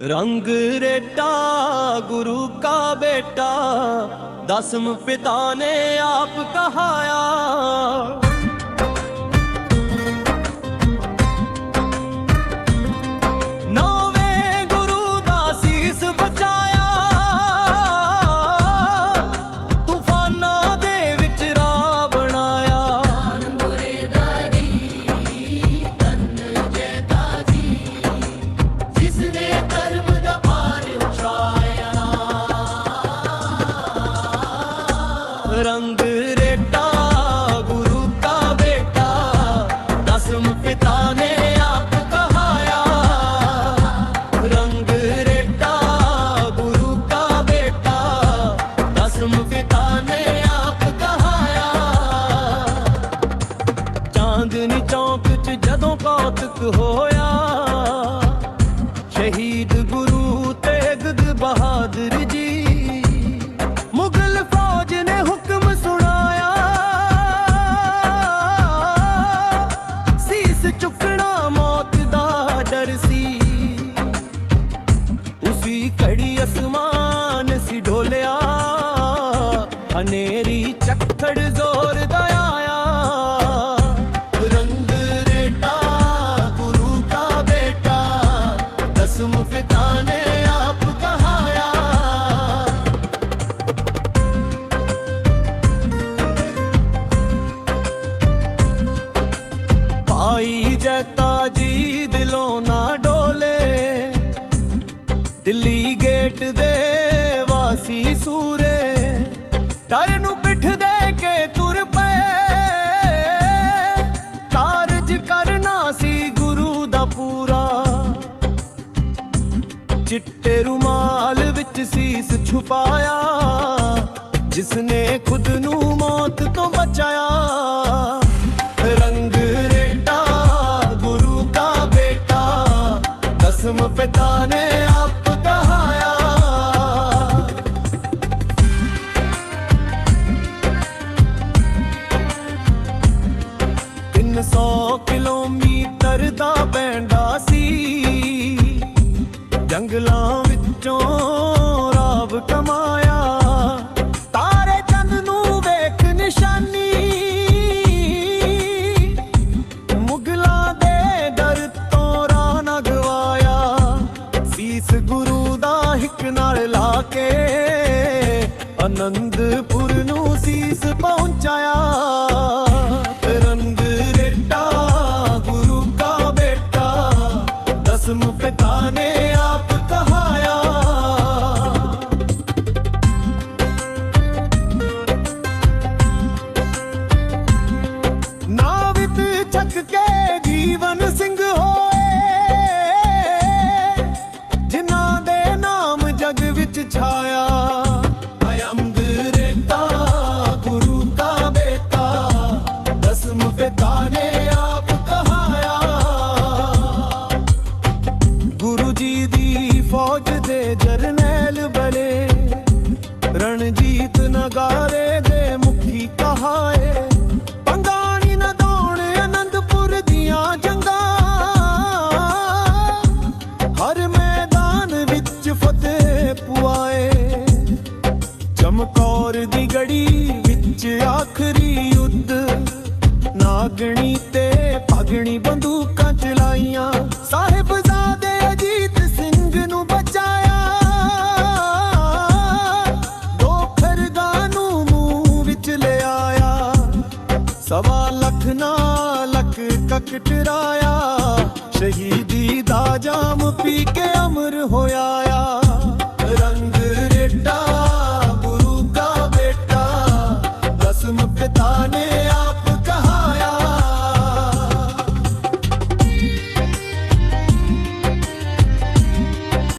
ਰੰਗ ਰੇਟਾ ਗੁਰੂ ਕਾ ਬੇਟਾ ਦਸਮ ਪਿਤਾ ਨੇ ਆਪ ਕਹਾਇਆ। ਰੰਗ ਰੇਟਾ, ਗੁਰੂ ਕਾ ਬੇਟਾ ਦਸਮ ਪਿਤਾ ਨੇ ਆਪ ਕਹਾਇਆ। ਰੰਗ ਰੇਟਾ, ਗੁਰੂ ਕਾ ਬੇਟਾ ਦਸਮ ਪਿਤਾ ਨੇ ਆਪ ਕਹਾਇਆ। ਚਾਂਦਨੀ ਚੌਕ ਚ ਜਦੋਂ ਕੌਤਕ ਹੋਇਆ ਦੀ ਕੜੀ ਅਸਮਾਨ ਸੀ ਢੋਲਿਆ ਹਨੇਰੀ ਚੱਕੜ ਜ਼ੋਰ ਆਇਆ। ਰੰਗ ਰੇਟਾ, ਗੁਰੂ ਦਾ ਬੇਟਾ, ਦਸਮ ਨੇ ਆਪ ਕਹਾਇਆ। ਪਾਈ ਜੈਤਾ ਜੀ ਡਰ ਨੂੰ ਪਿੱਠ ਦੇ ਕੇ ਤੁਰ ਪਏ। ਕਾਰਜ ਕਰਨਾ ਸੀ ਗੁਰੂ ਦਾ ਪੂਰਾ। ਚਿੱਟੇ ਰੁਮਾਲ ਵਿੱਚ ਸੀਸ ਛੁਪਾਇਆ। ਜਿਸਨੇ ਖੁਦ ਨੂੰ ਮੌਤ 300 ਕਿਲੋਮੀਟਰ ਦਾ ਬੈਂਡਾ ਸੀ। ਜੰਗਲਾਂ ਵਿੱਚੋਂ ਰਾਵ ਕਮਾਇਆ। ਤਾਰੇ ਚੰਦ ਨੂੰ ਵੇਖ ਨਿਸ਼ਾਨੀ। ਮੁਗਲਾਂ ਦੇ ਦਰ ਤੋਂ ਰਾਹ ਨਾ ਗਵਾਇਆ। ਸੀਸ ਗੁਰੂ ਦਾ ਹਿੱਕ ਨਾਲ ਲਾ ਕੇ ਅਨੰਦਪੁਰ ਨੂੰ ਸੀਸ ਪਹੁੰਚਾਇਆ। ਚਮਕੌਰ ਦੀ ਗੜੀ ਵਿੱਚ ਆਖਰੀ ਯੁੱਧ ਨਾਗਣੀ ਤੇ ਪਗਣੀ ਬੰਦੂਕਾਂ ਚਲਾਈਆਂ। ਸਾਹਿਬਜ਼ਾਦੇ ਅਜੀਤ ਸਿੰਘ ਨੂੰ ਬਚਾਇਆ। ਦੋ ਖਰਗਾ ਨੂੰ ਮੂੰਹ ਵਿੱਚ ਲਿਆਇਆ। ਸਵਾ ਲੱਖ ਨਾਲ ਲੱਖ ਕਕਟਰਾਇਆ ਸ਼ਹੀਦੀ ਦਾ ਜਾਮ ਪੀ ਕੇ ਅਮਰ ਹੋਇਆ। जाने